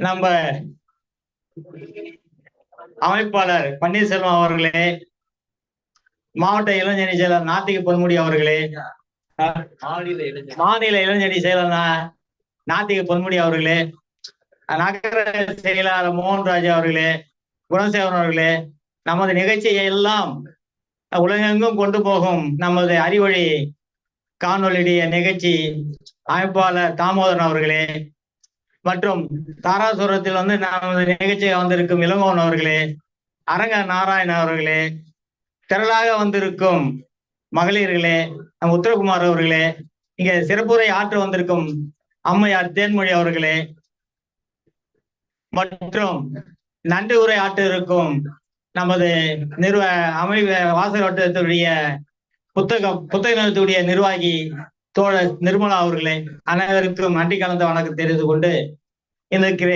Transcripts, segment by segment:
நம்ம அமைப்பாளர் பன்னீர்செல்வம் அவர்களே மாவட்ட இளைஞரணி செயலர் நாத்திக பொன்முடி அவர்களே மாநில இளைஞரணி செயலர் நாத்திக பொன்முடி அவர்களே நகர செயலாளர் மோகன்ராஜ் அவர்களே குணசேகரன் அவர்களே நமது நிகழ்ச்சியை எல்லாம் உலகெங்கும் கொண்டு போகும் நமது அறிவொளி காணொலியுடைய நிகழ்ச்சி அமைப்பாளர் தாமோதரன் அவர்களே மற்றும் தாராசுரத்தில் வந்து நமது நிகழ்ச்சியை வந்திருக்கும் இளங்கோவன் அவர்களே அரங்க நாராயண அவர்களே திரளாக வந்திருக்கும் மகளிர்களே நம் உத்தரகுமார் அவர்களே இங்க சிறப்புரை ஆற்ற வந்திருக்கும் அம்மையார் தேன்மொழி அவர்களே மற்றும் நன்றி உரை ஆற்ற இருக்கும் நமது நிர்வ அமை வாசல் வட்டத்துடைய புத்தக புத்தக நிறுவனத்துடைய நிர்வாகி தோழர் நிர்மலா அவர்களே அனைவருக்கும் நன்றி கலந்த வணக்கம் தெரிந்து கொண்டு இன்னைக்கு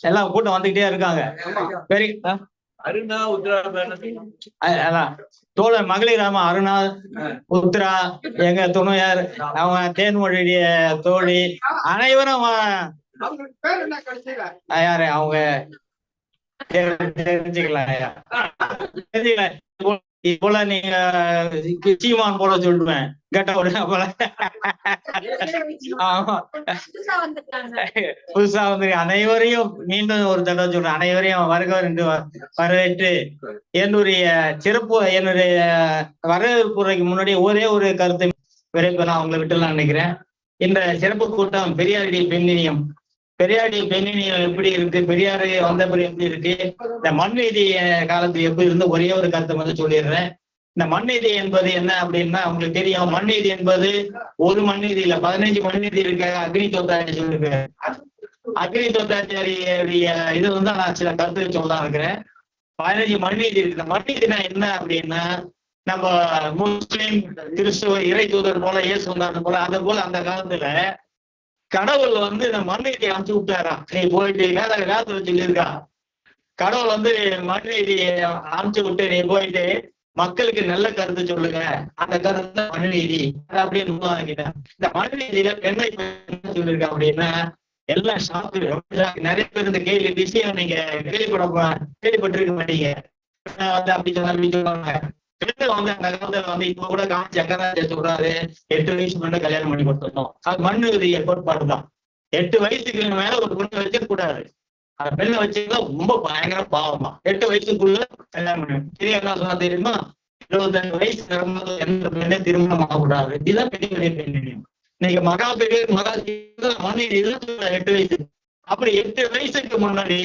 எல்லாம் கூட்டம் வந்துகிட்டே இருக்காங்க? அருணா உத்ரா அதான். தோழர் மகளிர் ராம அருணா உத்ரா எங்க துணையார் அவங்க தேன்மொழியுடைய தோழி அனைவரும் யாரு? அவங்க. தெரி- தெரிஞ்சுக்கலாம் ஐயா. தெரிஞ்சுக்கலாம். இப்போல நீங்க சீமான் போல சொல்லுவேன். கேட்ட உடனே போல ஆமா. புதுசா வந்து அனைவரையும் மீண்டும் ஒரு தடவை சொல்றேன். அனைவரையும் வருக என்று வரவேற்று என்னுடைய சிறப்பு என்னுடைய வரவேற்புரைக்கு முன்னாடி ஒரே ஒரு கருத்தை விரைப்பு நான் உங்களை விட்டுலாம் நினைக்கிறேன். இந்த சிறப்பு கூட்டம் பெரியாருடைய பெண்ணினியம் பெரியாடி பெண்ணினியம் எப்படி இருக்கு? பெரியாரு வந்த பிறகு எப்படி இருக்கு? இந்த மண்நீதி காலத்து எப்படி இருந்து ஒரே ஒரு கருத்தை வந்து சொல்லிடுறேன். இந்த மண்நீதி என்பது என்ன அப்படின்னா உங்களுக்கு தெரியும் மண்நீதி என்பது ஒரு மண்நீதி இல்ல பதினஞ்சு மண்நீதி இருக்க அக்னி தோத்தாச்சி இருக்கு. அக்னி தோத்தாச்சாரியுடைய இது வந்து நான் சில கருத்து சொல்ல இருக்கிறேன். பதினஞ்சு மண்நீதி இருக்கு. இந்த மண்நீதினா என்ன அப்படின்னா நம்ம முஸ்லிம் கிறிஸ்துவ இறை தூதர் போல இயேசு வந்தாரு போல அது போல அந்த காலத்துல கடவுள் வந்து இந்த மண்நீதி அனுப்பிச்சு விட்டாரா? நீ போயிட்டு வேத காலத்துல சொல்லியிருக்கா. கடவுள் வந்து மண்நீதி அனுப்பிச்சு விட்டு நீ போயிட்டு மக்களுக்கு நல்ல கருத்து சொல்லுங்க. அந்த கருத்து தான் மனுநீதி அப்படின்னு அப்படியே வாங்கிட்டேன் இந்த மனுநீதியில பெண்ணை என்ன சொல்லிருக்க அப்படின்னா எல்லாம் சாப்பிட்டு நிறைய பேர் இந்த கேள்வி விஷயம் நீங்க கேள்விப்பட கேள்விப்பட்டிருக்க மாட்டீங்க. அப்படி சொன்னா அப்படி சொல்லுவாங்க. பெண்கள் வந்து அந்த காலத்துல வந்து இப்ப கூட காஞ்சி சங்கராச்சாரிய சொல்றாரு? எட்டு வயசு மட்டும் கல்யாணம் பண்ணி கொடுத்துட்டோம் அது மண்ணுடைய கோட்பாடு தான். எட்டு வயசுக்கு மேல ஒரு பொண்ணு வைக்க கூடாது. அந்த பெண்ணை வச்சுக்கிட்டா ரொம்ப பயங்கர பாவமா. எட்டு வயசுக்குள்ள கல்யாணம் பண்ணி பெரிய என்ன சொன்னா தெரியுமா? இருபத்தஞ்சு வயசு நிரம்பும்போது எந்த பெண்ணே திருமணம் ஆகக்கூடாது. இதுதான் பெரிய பெரிய பெண் நீங்க மகா பெரிய மகா மணி எட்டு வயசு. அப்படி எட்டு வயசுக்கு முன்னாடி